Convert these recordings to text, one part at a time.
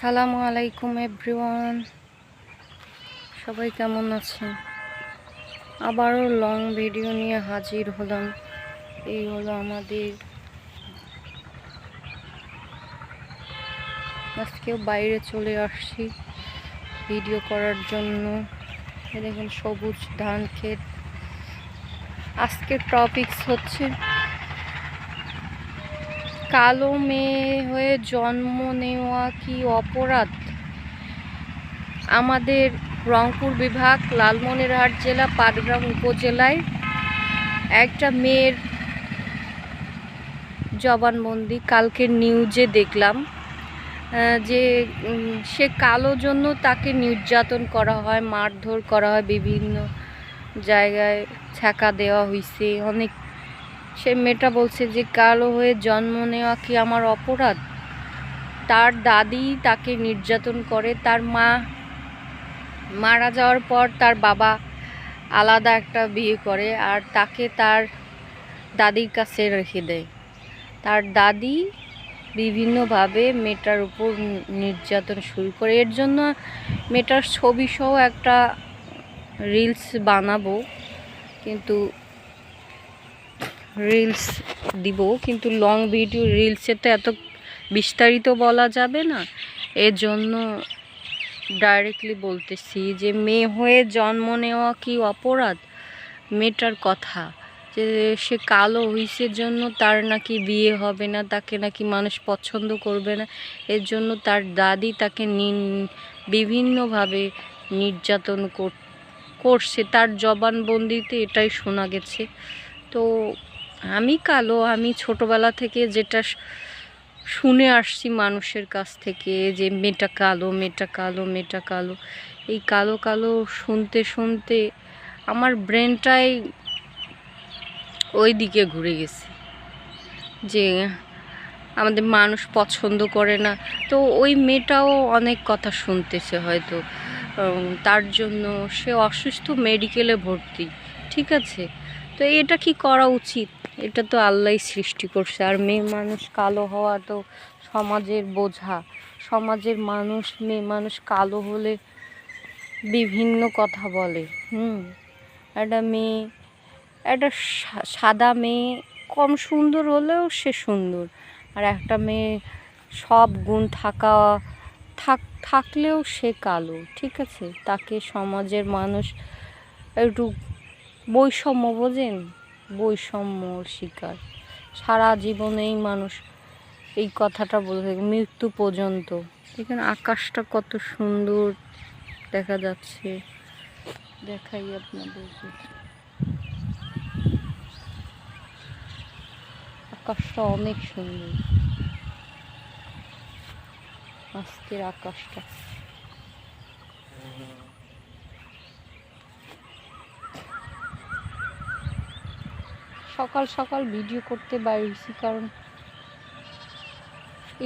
আসসালামু আলাইকুম, এভরিওয়ান। সবাই কেমন আছেন? আবারও লং ভিডিও নিয়ে হাজির হলাম। এই হলো আমাদের আজকেও বাইরে চলে আসছি ভিডিও করার জন্য। দেখুন সবুজ ধান ক্ষেত। আজকের টপিকস হচ্ছে কালো মেয়ে হয়ে জন্ম নেওয়া কি অপরাধ? আমাদের রংপুর বিভাগ, লালমনিরহাট জেলা, পাটগ্রাম উপজেলায় একটা মেয়ের জবানবন্দি কালকের নিউজে দেখলাম যে সে কালো জন্য তাকে নির্যাতন করা হয়, মারধর করা হয়, বিভিন্ন জায়গায় ছ্যাঁকা দেওয়া হয়েছে অনেক সে মেয়েটা বলছে যে, কালো হয়ে জন্ম নেওয়া কি আমার অপরাধ? তার দাদি তাকে নির্যাতন করে, তার মা মারা যাওয়ার পর তার বাবা আলাদা একটা বিয়ে করে আর তাকে তার দাদির কাছে রেখে দেয়। তার দাদি বিভিন্নভাবে মেয়েটার উপর নির্যাতন শুরু করে। এর জন্য মেয়েটার ছবি সহ একটা রিলস বানাবো, কিন্তু রিলস দিব, কিন্তু লং ভিডিও রিলসে তো এত বিস্তারিত বলা যাবে না। এর জন্য ডাইরেক্টলি বলতেছি যে, মেয়ে হয়ে জন্ম নেওয়া কি অপরাধ? মেয়েটার কথা, যে সে কালো হইসে জন্য তার নাকি বিয়ে হবে না, তাকে নাকি মানুষ পছন্দ করবে না এর জন্য তার দাদি তাকে নিন- বিভিন্নভাবে নির্যাতন কর- করছে। তার জবানবন্দিতে এটাই শোনা গেছে। তো আমি কালো, আমি ছোটবেলা থেকে যেটা শুনে আসছি মানুষের কাছ থেকে যে মেয়েটা কালো মেয়েটা কালো মেয়েটা কালো। এই কালো কালো শুনতে শুনতে আমার ব্রেনটাই ওই দিকে ঘুরে গেছে। যে আমাদের মানুষ পছন্দ করে না। তো ওই মেয়েটাও অনেক কথা শুনতেছে হয়তো। তার জন্য সে অসুস্থ, মেডিকেলে ভর্তি, ঠিক আছে? তো এটা কি করা উচিত? এটা তো আল্লাহই সৃষ্টি করছে। আর মেয়ে মানুষ কালো হওয়া তো সমাজের বোঝা। সমাজের মানুষ, মেয়ে মানুষ কালো হলে বিভিন্ন কথা বলে, হুম? একটা মেয়ে, একটা সাদা মেয়ে কম সুন্দর হলেও সে সুন্দর। আর একটা মেয়ে সব গুণ থাকা, থাক, থাকলেও সে কালো, ঠিক আছে? তাকে সমাজের মানুষ একটু বৈষম্য বোঝেন? বৈষম্যর শিকার। সারা জীবনেই মানুষ এই কথাটা বলে থাকে, মৃত্যু পর্যন্ত। এখানে আকাশটা কত সুন্দর দেখা যাচ্ছে। দেখাই আপনাদেরকে। আকাশটা অনেক সুন্দর। আজকের আকাশটা। সকাল সকাল ভিডিও করতে বাইরেছি কারণ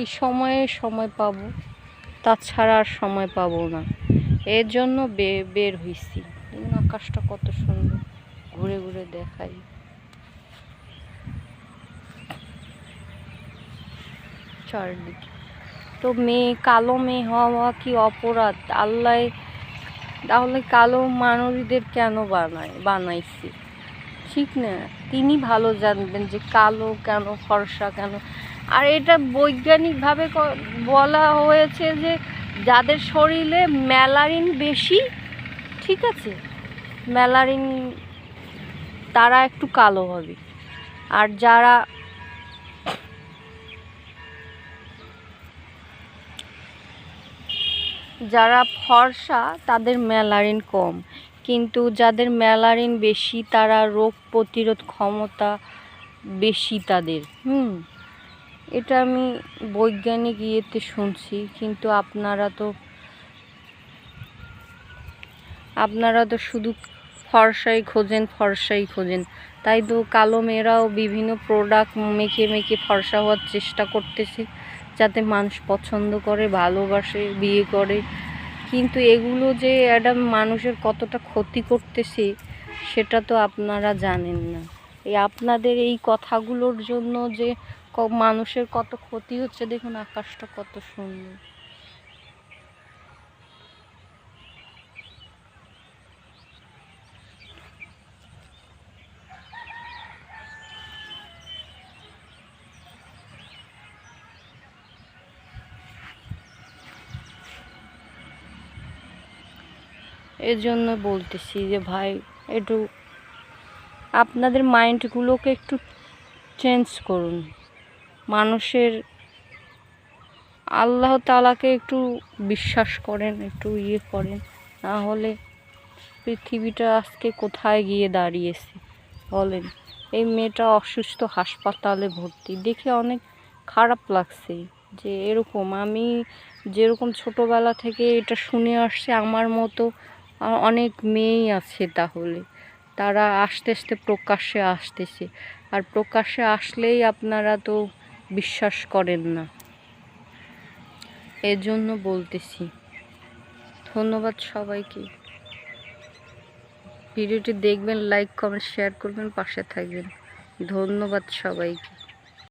এই সময়ে সময় পাবো, তাছাড়া আর সময় পাবো না। এর জন্য বের দেখুন আকাশটা কত সুন্দর, ঘুরে ঘুরে দেখাই। চারদিকে। তো মেয়ে, কালো মেয়ে হওয়া কি অপরাধ? আল্লাহ, তাহলে কালো মানুষদের কেন বানায়, বানাইছে? ঠিক না। তিনি ভালো জানবেন যে কালো কেন, ফর্সা কেন। আর এটা বৈজ্ঞানিকভাবে বলা হয়েছে যে যাদের শরীরে ম্যালারিন বেশি, ঠিক আছে? ম্যালারিন, তারা একটু কালো হবে। আর যারা যারা ফর্সা, তাদের ম্যালারিন কম। কিন্তু যাদের ম্যালারিন বেশি, তারা রোগ প্রতিরোধ ক্ষমতা বেশি তাদের। হুম, এটা আমি বৈজ্ঞানিক ইয়েতে শুনছি, কিন্তু আপনারা তো আপনারা তো শুধু ফর্সাই খোঁজেন ফর্সাই খোঁজেন। তাই তো কালো মেয়েরাও বিভিন্ন প্রোডাক্ট মেখে মেখে ফর্সা হওয়ার চেষ্টা করতেছে, যাতে মানুষ পছন্দ করে, ভালোবাসে, বিয়ে করে কিন্তু এগুলো যে একটা মানুষের কতটা ক্ষতি করতেছে, সেটা তো আপনারা জানেন না। এই আপনাদের এই কথাগুলোর জন্য যে মানুষের কত ক্ষতি হচ্ছে, দেখুন আকাশটা কত সুন্দর। এর জন্য বলতেছি যে ভাই, একটু আপনাদের মাইন্ডগুলোকে একটু চেঞ্জ করুন। মানুষের আল্লাহ তালাকে একটু বিশ্বাস করেন, একটু ইয়ে করেন, না হলে পৃথিবীটা আজকে কোথায় গিয়ে দাঁড়িয়েছে, বলেন। এই মেয়েটা অসুস্থ হাসপাতালে ভর্তি, দেখে অনেক খারাপ লাগছে যে এরকম। আমি যেরকম ছোটোবেলা থেকে এটা শুনে আসছে, আমার মতো অনেক মেয়েই আছে তাহলে। তারা আস্তে আস্তে প্রকাশ্যে আসতেছে। আর প্রকাশ্যে আসলেই আপনারা তো বিশ্বাস করেন না। এর জন্য বলতেছি। ধন্যবাদ সবাইকে। ভিডিওটি দেখবেন, লাইক, কমেন্ট, শেয়ার করবেন, পাশে থাকবেন। ধন্যবাদ সবাইকে।